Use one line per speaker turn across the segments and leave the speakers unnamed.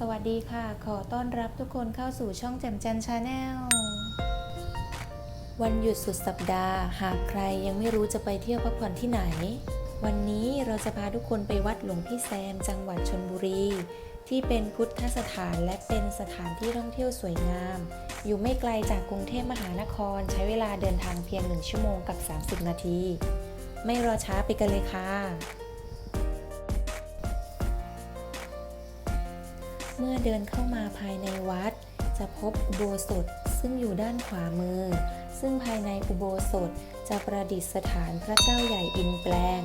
สวัสดีค่ะ ขอต้อนรับทุกคนเข้าสู่ช่องแจมจันชาแนล วันหยุดสุดสัปดาห์ หากใครยังไม่รู้จะไปเที่ยวพักผ่อนที่ไหน วันนี้เราจะพาทุกคนไปวัดหลวงพี่แซม จังหวัดชนบุรี ที่เป็นพุทธสถานและเป็นสถานที่ท่องเที่ยวสวยงาม อยู่ไม่ไกลจากกรุงเทพมหานคร ใช้เวลาเดินทางเพียง 1 ชั่วโมงกับ 30 นาที ไม่รอช้าไปกันเลยค่ะ เมื่อเดินเข้ามาภายในวัด จะพบอุโบสถซึ่งอยู่ด้านขวามือ ซึ่งภายในอุโบสถจะประดิษฐานพระเจ้าใหญ่อินแปลง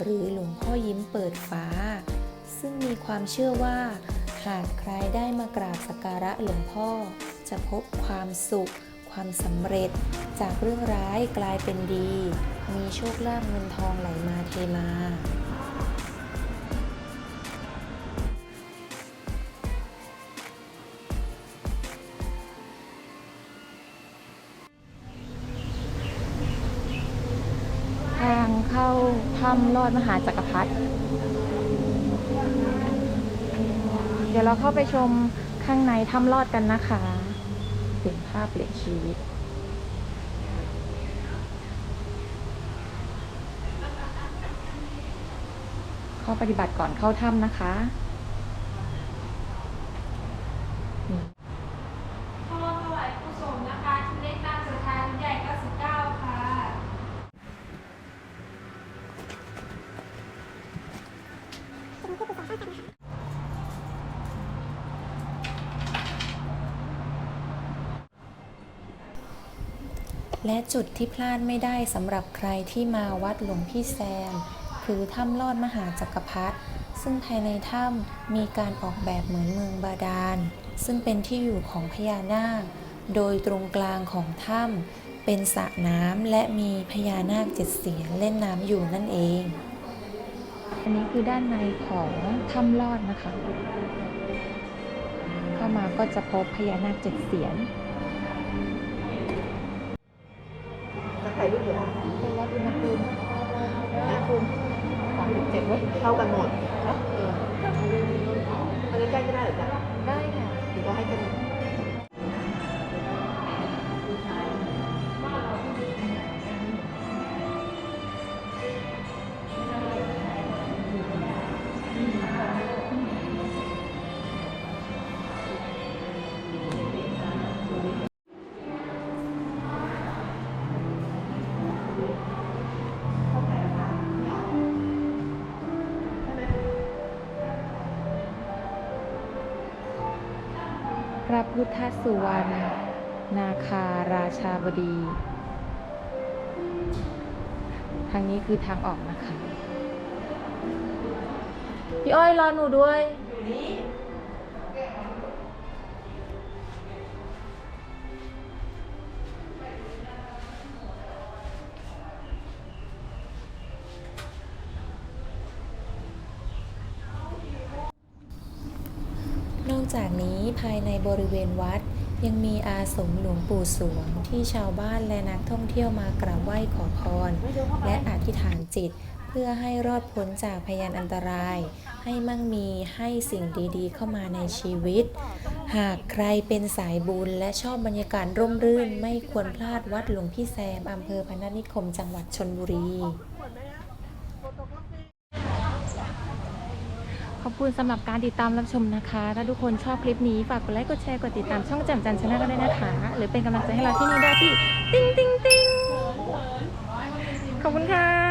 หรือหลวงพ่อยิ้มเปิดฟ้า ซึ่งมีความเชื่อว่า หากใครได้มากราบสักการะหลวงพ่อ จะพบความสุข ความสำเร็จ จากเรื่องร้ายกลายเป็นดี มีโชคลาภเงินทองไหลมาเทมา เข้าถ้ำลอดมหาจักรพรรดิเดี๋ยวเราเข้าไปชมข้างในถ้ำลอดกันนะคะเปลี่ยนภาพเปลี่ยนชีวิตข้อปฏิบัติก่อนเข้าถ้ำนะคะนี่
ขอถวายกุศลนะคะชุดเล็กตามศรัทธาชุดใหญ่99ค่ะ
และจุดที่พลาดไม่ได้สำหรับใครที่มาวัดหลวงพี่แซม คือถ้ำลอดมหาจักรพรรดิซึ่งภายในถ้ำมีการออกแบบเหมือนเมืองบาดาล ซึ่งเป็นที่อยู่ของพญานาค โดยตรงกลางของถ้ำเป็นสระน้ำและมีพญานาคเจ็ดเสียนเล่นน้ำอยู่นั่นเอง อันนี้คือด้านในของถ้ำลอดนะคะ เข้ามาก็จะพบพญานาคเจ็ดเสียน
จะถ่ายรูปเหรอ
เป็นวัดอุณหภูมิ
นะคุณสามสิบเจ็ดเท่ากันหมดเอออันนี้ใกล้ก็ได้เหรอจ๊ะ
ได้ค่ะ
หรือว่าให้กัน
พระพุทธสุวรรณนาคาราชาบดี ทางนี้คือทางออกนะคะ พี่อ้อยรอหนูด้วยนอก จากนี้ภายในบริเวณวัด ยังมีอาสมหลวงปู่สวงที่ชาวบ้านและนักท่องเที่ยวมากราบไหว้ขอพร และอธิษฐานจิต เพื่อให้รอดพ้นจากพยานอันตราย ให้มั่งมีให้สิ่งดีๆ เข้ามาในชีวิต หากใครเป็นสายบุญและชอบบรรยากาศร่มรื่น ไม่ควรพลาดวัดหลวงพี่แซมอำเภอพนัสนิคมจังหวัดชนบุรี ขอบคุณสำหรับการติดตามรับชมนะคะ ถ้าทุกคนชอบคลิปนี้ฝากกดไลค์กดแชร์กดติดตามช่องแจ่มจันทร์ชนะก็ได้นะคะ หรือเป็นกำลังใจให้เราที่นี่ได้ที่ ติ๊งติ๊งติ๊งขอบคุณค่ะ